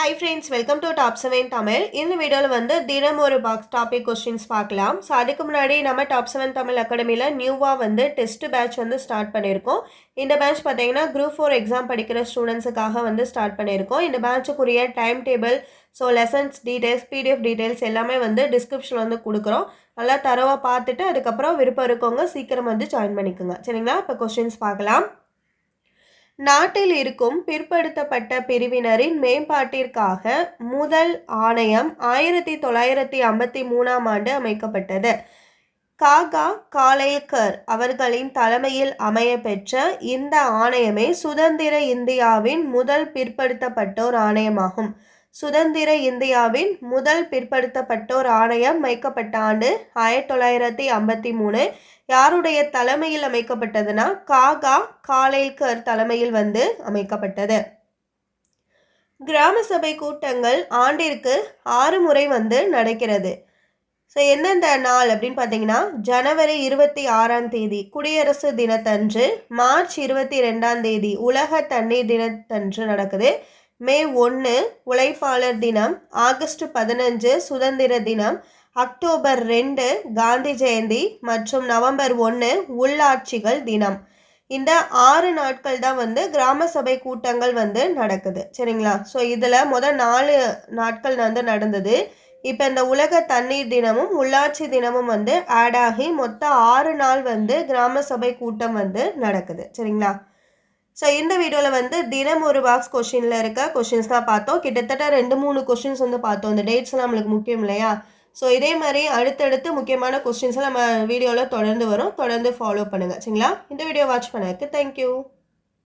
Hi friends welcome to top seven Tamil இந்த வீடியோவில் வந்து தினம் ஒரு பாக்ஸ் டாபிக் கொஸ்டின்ஸ் பார்க்கலாம். ஸோ அதுக்கு முன்னாடி நம்ம டாப் செவன் தமிழ் அகாடமியில் நியூவாக வந்து டெஸ்ட் பேட்ச் வந்து ஸ்டார்ட் பண்ணியிருக்கோம். இந்த பேட்ச் பார்த்தீங்கன்னா குரூப் ஃபோர் எக்ஸாம் படிக்கிற ஸ்டூடெண்ட்ஸுக்காக வந்து ஸ்டார்ட் பண்ணியிருக்கோம். இந்த பேட்சுக்குரிய time table so lessons details PDF details எல்லாமே வந்து டிஸ்கிரிப்ஷனில் வந்து கொடுக்குறோம். நல்லா தரவாக பார்த்துட்டு அதுக்கப்புறம் விருப்பம் இருக்கவங்க சீக்கிரம் வந்து ஜாயின் பண்ணிக்கோங்க. சரிங்களா? இப்போ கொஸ்டின்ஸ் பார்க்கலாம். நாட்டில் இருக்கும் பிற்படுத்தப்பட்ட பிரிவினரின் மேம்பாட்டிற்காக முதல் ஆணையம் ஆயிரத்தி தொள்ளாயிரத்தி ஐம்பத்தி மூணாம் ஆண்டு அமைக்கப்பட்டது. காகா காலேல்கர் அவர்களின் தலைமையில் அமைய பெற்ற இந்த ஆணையமே சுதந்திர இந்தியாவின் முதல் பிற்படுத்தப்பட்டோர் ஆணையமாகும். சுதந்திர இந்தியாவின் முதல் பிற்படுத்தப்பட்டோர் ஆணையம் அமைக்கப்பட்ட ஆண்டு ஆயிரத்தி தொள்ளாயிரத்தி ஐம்பத்தி மூணு. யாருடைய தலைமையில் அமைக்கப்பட்டதுன்னா காகா காலேல்கர் தலைமையில் வந்து அமைக்கப்பட்டது. கிராம சபை கூட்டங்கள் ஆண்டிற்கு ஆறு முறை வந்து நடக்கிறது. ஸோ எந்தெந்த நாள் அப்படின்னு பார்த்தீங்கன்னா ஜனவரி இருபத்தி ஆறாம் தேதி குடியரசு தினத்தன்று மார்ச் இருபத்தி ரெண்டாம் தேதி உலக தண்ணீர் தினத்தன்று நடக்குது. மே ஒன்று உழைப்பாளர் தினம். ஆகஸ்ட் பதினஞ்சு சுதந்திர தினம். அக்டோபர் ரெண்டு காந்தி ஜெயந்தி. மற்றும் நவம்பர் ஒன்று உள்ளாட்சிகள் தினம். இந்த ஆறு நாட்கள் தான் வந்து கிராம சபை கூட்டங்கள் வந்து நடக்குது. சரிங்களா? ஸோ இதில் முதல் நாலு நாட்கள் வந்து நடந்தது. இப்போ இந்த உலக தண்ணீர் தினமும் உள்ளாட்சி தினமும் வந்து ஆட் ஆகி மொத்தம் ஆறு நாள் வந்து கிராம சபை கூட்டம் வந்து நடக்குது. சரிங்களா? ஸோ இந்த வீடியோவில் வந்து தினம் ஒரு பாக்ஸ் கொஷினில் இருக்க கொஷின்ஸ் தான் பார்த்தோம். கிட்டத்தட்ட ரெண்டு மூணு கொஷின்ஸ் வந்து பார்த்தோம். இந்த டேட்ஸ்லாம் நம்மளுக்கு முக்கியம் இல்லையா? ஸோ இதே மாதிரி அடுத்தடுத்து முக்கியமான கொஸ்டின்ஸை நம்ம வீடியோவில் தொடர்ந்து வரும். தொடர்ந்து ஃபாலோ பண்ணுங்கள் சரிங்களா? இந்த வீடியோ வாட்ச் பண்ணதுக்கு தேங்க்யூ